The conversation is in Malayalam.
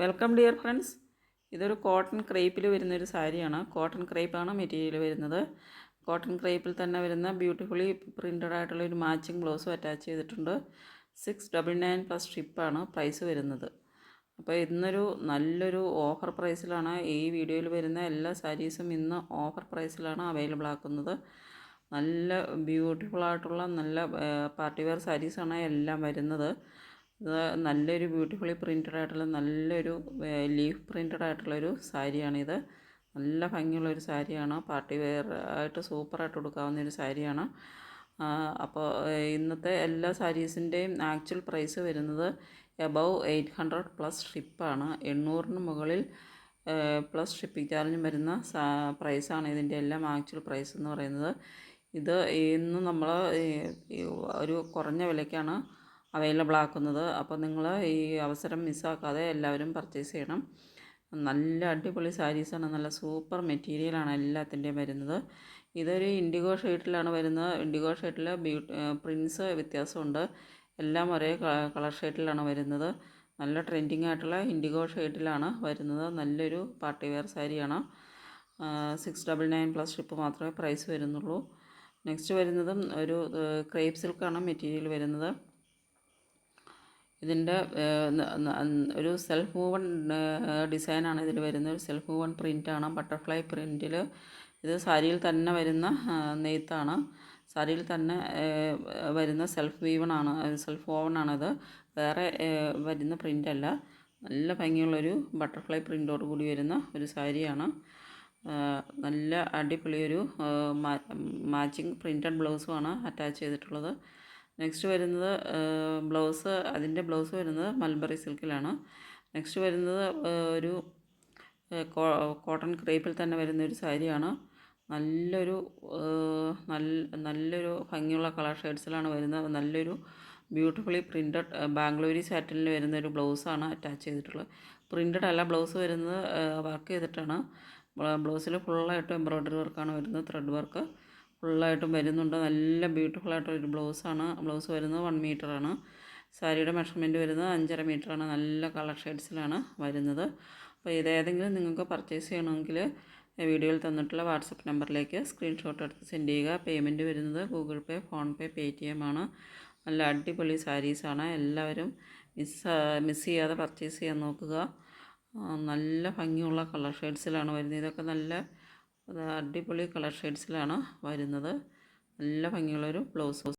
Welcome dear friends. ഇതൊരു കോട്ടൺ ക്രേപ്പിൽ വരുന്നൊരു സാരിയാണ്. കോട്ടൺ ക്രേപ്പാണ് മെറ്റീരിയൽ വരുന്നത്. കോട്ടൺ ക്രേപ്പിൽ തന്നെ വരുന്ന ബ്യൂട്ടിഫുള്ളി പ്രിന്റഡ് ആയിട്ടുള്ള ഒരു മാച്ചിങ് ബ്ലൗസും അറ്റാച്ച് ചെയ്തിട്ടുണ്ട്. സിക്സ് ഡബിൾ നയൻ പ്ലസ് സ്ട്രിപ്പാണ് പ്രൈസ് വരുന്നത്. അപ്പോൾ ഇന്നൊരു നല്ലൊരു ഓഫർ പ്രൈസിലാണ് ഈ വീഡിയോയിൽ വരുന്ന എല്ലാ സാരീസും ഇന്ന് ഓഫർ പ്രൈസിലാണ് അവൈലബിൾ ആക്കുന്നത് നല്ല ബ്യൂട്ടിഫുൾ ആയിട്ടുള്ള നല്ല പാർട്ടി വെയർ സാരീസാണ് എല്ലാം വരുന്നത്. ഇത് നല്ലൊരു ബ്യൂട്ടിഫുള്ളി പ്രിന്റഡ് ആയിട്ടുള്ള നല്ലൊരു ലീഫ് പ്രിന്റഡ് ആയിട്ടുള്ളൊരു സാരിയാണിത്. നല്ല ഭംഗിയുള്ളൊരു സാരിയാണ്. പാർട്ടി വെയർ ആയിട്ട് സൂപ്പറായിട്ട് കൊടുക്കാവുന്ന ഒരു സാരിയാണ് അപ്പോൾ ഇന്നത്തെ എല്ലാ സാരീസിന്റെയും ആക്ച്വൽ പ്രൈസ് വരുന്നത് എബവ് എയ്റ്റ് ഹൺഡ്രഡ് പ്ലസ് ഷിപ്പാണ്. എണ്ണൂറിന് മുകളിൽ പ്ലസ് ഷിപ്പിംഗ് ചാർജും വരുന്ന പ്രൈസാണ് ഇതിന്റെ എല്ലാം ആക്ച്വൽ പ്രൈസ് എന്ന് പറയുന്നത്. ഇത് ഇന്ന് നമ്മൾ ഒരു കുറഞ്ഞ വിലയ്ക്കാണ് അവൈലബിൾ ആക്കുന്നത്. അപ്പോൾ നിങ്ങൾ ഈ അവസരം മിസ്സാക്കാതെ എല്ലാവരും പർച്ചേസ് ചെയ്യണം. നല്ല അടിപൊളി സാരീസാണ് നല്ല സൂപ്പർ മെറ്റീരിയലാണ് എല്ലാത്തിന്റെയും വരുന്നത്. ഇതൊരു ഇൻഡിഗോ ഷെയ്ഡിലാണ് വരുന്നത്. ഇൻഡിഗോ ഷെയ്ഡിൽ ബ്യൂട്ടി പ്രിൻസ് വ്യത്യാസമുണ്ട്. എല്ലാം ഒരേ കളർ ഷെയ്ഡിലാണ് വരുന്നത്. നല്ല ട്രെൻഡിങ് ആയിട്ടുള്ള ഇൻഡിഗോ ഷെയ്ഡിലാണ് വരുന്നത്. നല്ലൊരു പാർട്ടി വെയർ സാരിയാണ് six double nine plus ship മാത്രമേ പ്രൈസ് വരുന്നുള്ളൂ. നെക്സ്റ്റ് വരുന്നതും ഒരു ക്രേപ്പ് സിൽക്കാണ് മെറ്റീരിയൽ വരുന്നത്. ഇതിന്റെ ഒരു സെൽഫ് മൂവൺ ഡിസൈനാണ് ഇതിൽ വരുന്നത്. ഒരു സെൽഫ് മൂവൺ പ്രിന്റാണ് ബട്ടർഫ്ലൈ പ്രിന്റിൽ ഇത് സാരിയിൽ തന്നെ വരുന്ന നെയ്ത്താണ്. സാരിയിൽ തന്നെ വരുന്ന സെൽഫ് വീവണാണ് സെൽഫ് ഓവണാണിത് വേറെ വരുന്ന പ്രിന്റല്ല നല്ല ഭംഗിയുള്ളൊരു ബട്ടർഫ്ലൈ പ്രിന്റോട് കൂടി വരുന്ന ഒരു സാരിയാണ്. നല്ല അടിപൊളിയൊരു മാച്ചിങ് പ്രിന്റഡ് ബ്ലൗസുമാണ് അറ്റാച്ച് ചെയ്തിട്ടുള്ളത്. നെക്സ്റ്റ് വരുന്നത് ബ്ലൗസ് അതിന്റെ ബ്ലൗസ് വരുന്നത് മൽബറി സിൽക്കിലാണ്. നെക്സ്റ്റ് വരുന്നത് ഒരു കോട്ടൺ ക്രേപ്പിൽ തന്നെ വരുന്ന ഒരു സാരിയാണ്. നല്ലൊരു നല്ല നല്ലൊരു ഭംഗിയുള്ള കളർ ഷെയ്ഡ്സിലാണ് വരുന്നത്. നല്ലൊരു ബ്യൂട്ടിഫുള്ളി പ്രിന്റഡ് ബാംഗ്ലൂരി സാറ്റിനിൽ വരുന്ന ഒരു ബ്ലൗസാണ് അറ്റാച്ച് ചെയ്തിട്ടുള്ളത്. പ്രിന്റഡ് അല്ല ബ്ലൗസ് വരുന്നത് വർക്ക് ചെയ്തിട്ടാണ്. ബ്ലൗസിൽ ഫുള്ളായിട്ട് എംബ്രോയ്ഡറി വർക്കാണ് വരുന്നത് ത്രെഡ് വർക്ക്. ഫുള്ളായിട്ടും വരുന്നുണ്ട്. നല്ല ബ്യൂട്ടിഫുൾ ആയിട്ടൊരു ബ്ലൗസാണ്. ബ്ലൗസ് വരുന്നത് വൺ ആണ് സാരിയുടെ മെഷർമെന്റ് വരുന്നത് അഞ്ചര മീറ്ററാണ്. നല്ല കളർ ഷെയ്ഡ്സിലാണ് വരുന്നത്. അപ്പോൾ ഇതേതെങ്കിലും നിങ്ങൾക്ക് പർച്ചേസ് ചെയ്യണമെങ്കിൽ വീഡിയോയിൽ തന്നിട്ടുള്ള വാട്സപ്പ് നമ്പറിലേക്ക് സ്ക്രീൻഷോട്ട് എടുത്ത് സെൻഡ് ചെയ്യുക. പേയ്മെന്റ് വരുന്നത് Google Pay PhonePe Paytm ആണ്. നല്ല അടിപൊളി സാരീസാണ് എല്ലാവരും മിസ് മിസ് ചെയ്യാതെ പർച്ചേസ് ചെയ്യാൻ നോക്കുക. നല്ല ഭംഗിയുള്ള കളർ ഷെയ്ഡ്സിലാണ് വരുന്നത്. ഇതൊക്കെ നല്ല അടിപൊളി കളർ ഷെയ്ഡ്സിലാണ് വരുന്നത്. നല്ല ഭംഗിയുള്ളൊരു ബ്ലൗസ്